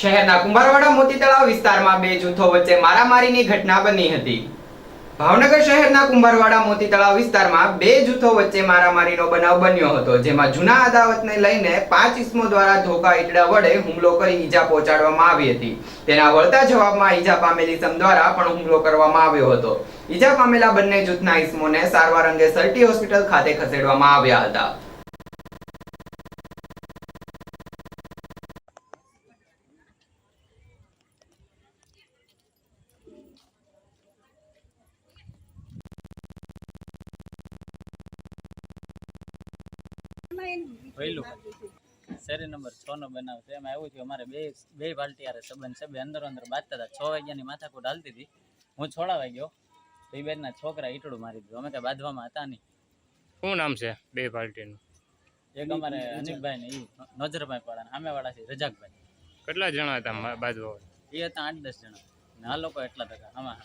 શહેરના કુંભારવાડા મોતી તળાવ વિસ્તારમાં બે જૂથો વચ્ચે મારામારીની ઘટના બની હતી. ભાવનગર શહેરના કુંભારવાડા મોતી તળાવ વિસ્તારમાં બે જૂથો વચ્ચે મારામારીનો બનાવ બન્યો હતો, જેમાં જૂના અદાવતને લઈને પાંચ ઇસમો દ્વારા ધોકા ઈટડા વડે હુમલો કરી ઈજા પહોંચાડવામાં આવી હતી. તેના વળતા જવાબમાં ઈજા પામેલી ઇસમ દ્વારા પણ હુમલો કરવામાં આવ્યો હતો. ઈજા પામેલા બંને જૂથના ઇસમોને સારવાર અંગે સર્ટી હોસ્પિટલ ખાતે ખસેડવામાં આવ્યા હતા. શેરી નંબર છ નો બનાવ છે. એમાં એવું થયું અમારે બે બે બાલટી હારે સંબંધ છે. બે અંદર અંદર બાજતા હતા. છ વાગ્યાની માથાકૂટ હાલતી હતી. હું છોડાવાઈ ગયો. તો એ બેનના છોકરા ઈટડું મારી દીધું. અમે કઈ બાંધવામાં હતા નહીં. શું નામ છે બે પાર્ટીનું એક અમારે અનિકભાઈ ને એ નજરભાઈ પાડા સામે વાળા છે રજાકભાઈ. કેટલા જણા હતા બાજવા એ હતા આઠ દસ જણા. ને આ લોકો એટલા ટકા આમાં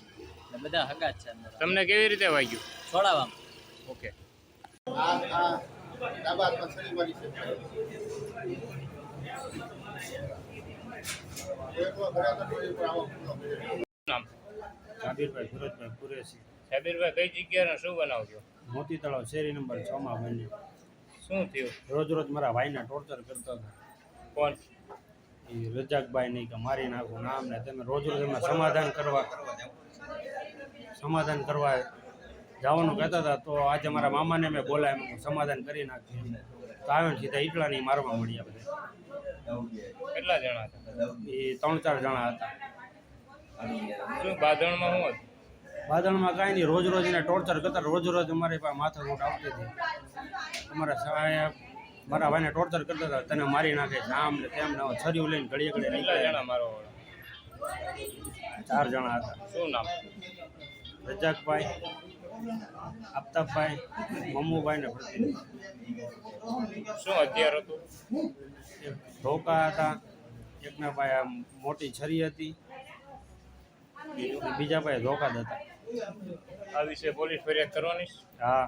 ને બધા હગા જ છે અંદર. તમને કેવી રીતે વાગ્યું? છોડાવવામાં. ઓકે. નામ? કાબીરભાઈ સુરજભાઈ કુરેશી. સાબિરભાઈ કઈ જગ્યાનો? શું બનાવજો? મોતી તળાવ શેરી નંબર છ માં બન્યો. શું થયું? રોજ રોજ મારા ભાઈના ટોર્ચર કરતા હતા. કોણ? એ રજાકભાઈ નહીં કે મારી નાખું નામ ને તમે રોજ રોજ એમાં સમાધાન કરવા. સમાધાન કરવા જવાનું કહેતા હતા તો આજે મારા મામાને મેં બોલાય એમ સમાધાન કરી નાખ્યું. તો આવ્યો સીધા ઈટલાની મારવા મળ્યા બધા કેટલા જણા હતા? એ ત્રણ ચાર જણા હતા. શું બાદણમાં શું હતું? બાદણમાં કાંઈ નહીં રોજ રોજ એને ટોર્ચર કરતા રોજ રોજ અમારી પાસે માથાકૂટ આવતી હતી. અમારા સાહેબ મારા ભાઈને ટોર્ચર કરતા હતા તને મારી નાખે છે આમ ને તેમ ને છરીઓ લઈને ઘડીએ ઘડીએ નીકળ્યા. જણા મારો ચાર જણા હતા. શું નામ? રજાકભાઈ. આફતાબભાઈ મમ્મુભાઈ ને શું અત્યાર હતું? એક ધોકા હતા. એકના ભાઈ આમ મોટી છરી હતી. બીજા ભાઈ ધોકા જ હતા. આ વિશે પોલીસ ફરિયાદ કરવાની? હા.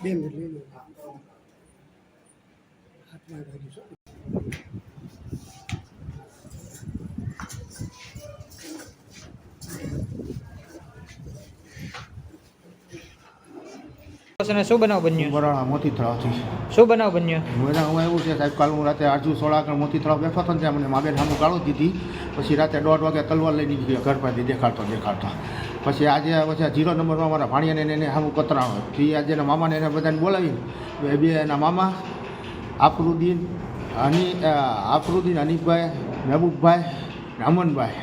બે અને શું બનાવ બન્યું? વરાણા મોતી તળાવથી શું બનાવ બન્યો? હું એવું છે સાહેબ કાલ હું રાતે આરજુ સોળા આગળ મોતી તળાવ બેઠો હતો ને ત્યાં મને માબેન સામું ગાળો દીધી. પછી રાતે દોઢ વાગે તલવાર લઈ નીકળી ગયો ઘર પાસે દેખાડતો દેખાડતો. પછી આજે પછી જીરો નંબરમાં મારા ભાણિયાને એને સામું કતરાણો. પછી આજે એના મામાને એને બધાને બોલાવીને બે બે એના મામા આફરુદ્દીન હની આફરુદ્દીન હનીફભાઈ મહેબૂબભાઈ અમનભાઈ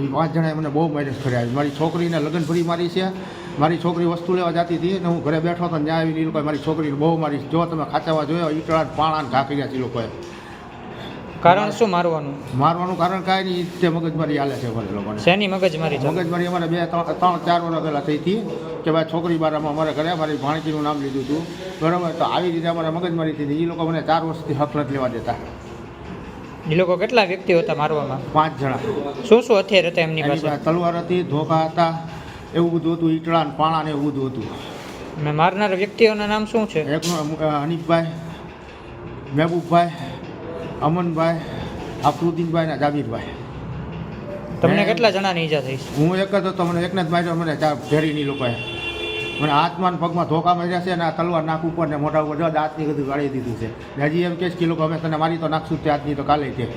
એ પાંચ જણાએ મને બહુ મેરેજ કર્યા મારી છોકરીને લગ્ન ફરી મારી છે. મારી છોકરી વસ્તુ લેવા જતી હતી ને હું ઘરે બેઠો હતો ત્યાં આવીને એ લોકોએ મારી છોકરીને બહુ મારી જો તમે ખાચાવા જોયો ઈટળા પાણા ઢાંકી ઘા કર્યા છે એ લોકોએ. કારણ શું મારવાનું? મારવાનું કારણ કાંઈ નહીં તે મગજમારી હાલે છે મને લોકોને. શેની મગજમારી મગજમારી અમારે બે ત્રણ ત્રણ ચાર વર્ષ પહેલાં થઈ હતી કે ભાઈ છોકરી બારામાં અમારે ઘરે મારી ભાણકીનું નામ લીધું હતું. બરાબર તો આવી રીતે અમારે મગજમારી થઈ હતી. એ લોકો મને ચાર વર્ષથી હક નથી લેવા દેતા. એ લોકો કેટલા વ્યક્તિઓ હતા મારવામાં? પાંચ જણા. શું શું હથિયાર હતા એમની પાસે તલવાર હતી ધોકા હતા એવું બધું હતું ઈટળા ને પાણા ને એવું બધું હતું. મેં મારનાર વ્યક્તિઓના નામ શું છે? એકનું હનીફભાઈ મહેબૂબભાઈ અમનભાઈ આફરુદ્દીનભાઈ ને જાબીરભાઈ. તમને કેટલા જણાની ઈજા થઈ? હું એક જ હતો મને એકને જ માર્યો મને ઘેરીની લોકોએ. મને હાથમાં પગમાં ધોકા માર્યા છે અને આ તલવાર નાક ઉપર ને મોઢા ઉપર જો દાંતની બધું ગાળી દીધું છે. હજી એમ કે લોકો અમે તને મારી તો નાખશું તે આજની તો કાલે તે